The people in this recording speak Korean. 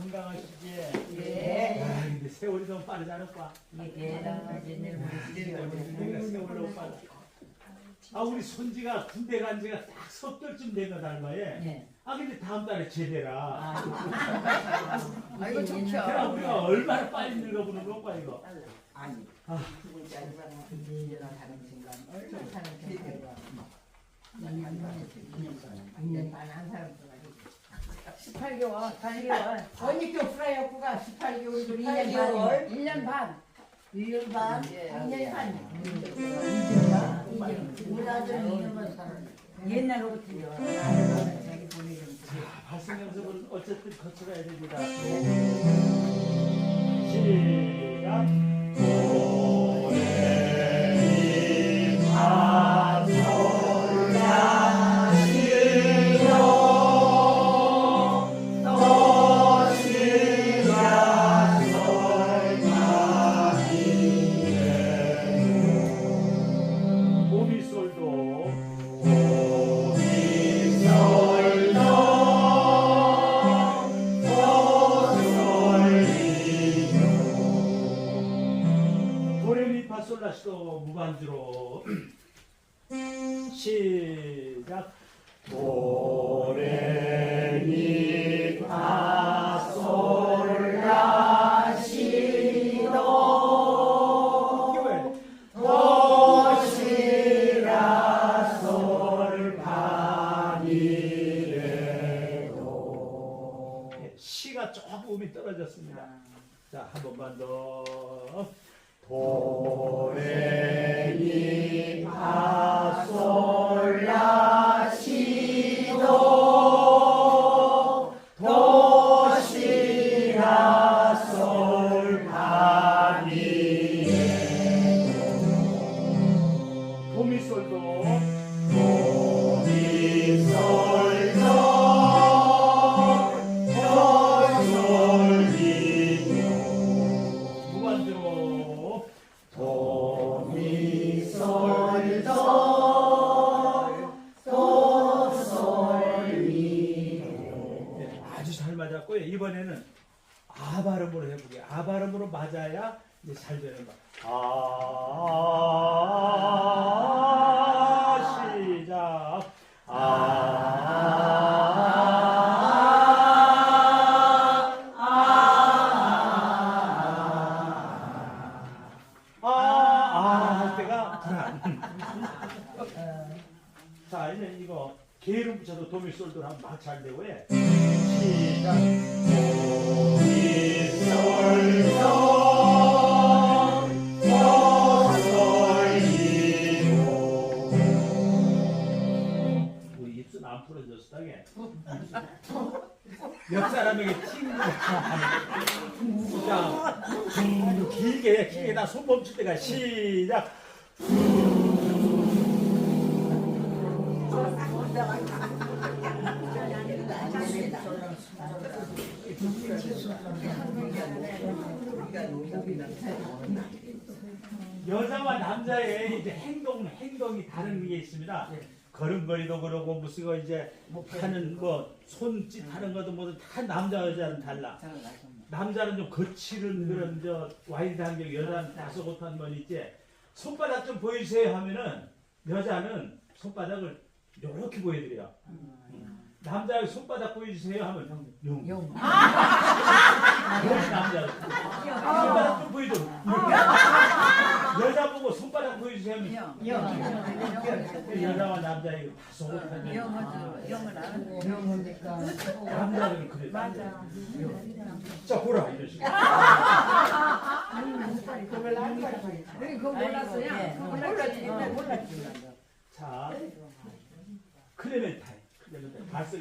건강하시지? 예. 아, 근데 세월이 너무 빠르지 않을까? 아, 우리 손지가 군대 간 지가 딱 섭떨쯤 된 얼마에. 네. 아, 근데 다음 달에 제대라. 아, 아이고 좋죠. 그럼 우리가 얼마나 빨리 늙어보는 거봐, 이거. 아니. 아. 두 번째 알바는 민주나 다른 순간 얼마나 사는 생각이야. 2년 반한 사람도 아니고. 18개월, 8개월. 언니 또 프라이어프가 18개월, 1년 8개월, 반. 1년 반. 1년 반? 예. 2년 반. 우리 아들은 2년만 살았네. 옛날부터요. 아들은 자기 자, 발성 연습은 어쨌든 거쳐가야 됩니다. 시작. 도레미파솔라시도 무반주로 시작 도레미 파솔라시도 시가 조금 음이 떨어졌습니다. 자, 한 번만 더. 도레미 파솔라 맞아야 이제 잘 되는 거. 아 붙여서 도미솔도 하면 막잘 되고 해. 시작. 입술 안 풀어졌어 당에. 옆 사람에게 팅을 하는. 자, 음, 길게 길게 나 손 멈출 때가 시작. 여자와 남자의 이제 행동 행동이 다른 게 있습니다. 걸음걸이도 그러고 무슨 거 이제 하는 뭐 손짓 하는 것도 모두 다 남자 여자는 달라. 남자는 좀 거칠은 그런 저 와이드한 게 여자는 다소곳한 건 있지. 손바닥 좀 보여주세요 하면은 여자는 손바닥을 이렇게 보여드려. 남자의 손바닥 보여주세요 하면 용. 용. 용 남자. 손바닥 좀 보여줘. 여자 보고 손바닥 보여주세요 하면 여자와 남자 이거. 영은 아는 영어니까. 남자는 그래. 맞아. 자 보라 이런 식으로. 그거 몰랐어요? 예. 몰랐지. 몰랐지. 자 클레멘타인. 클레멘타인 발성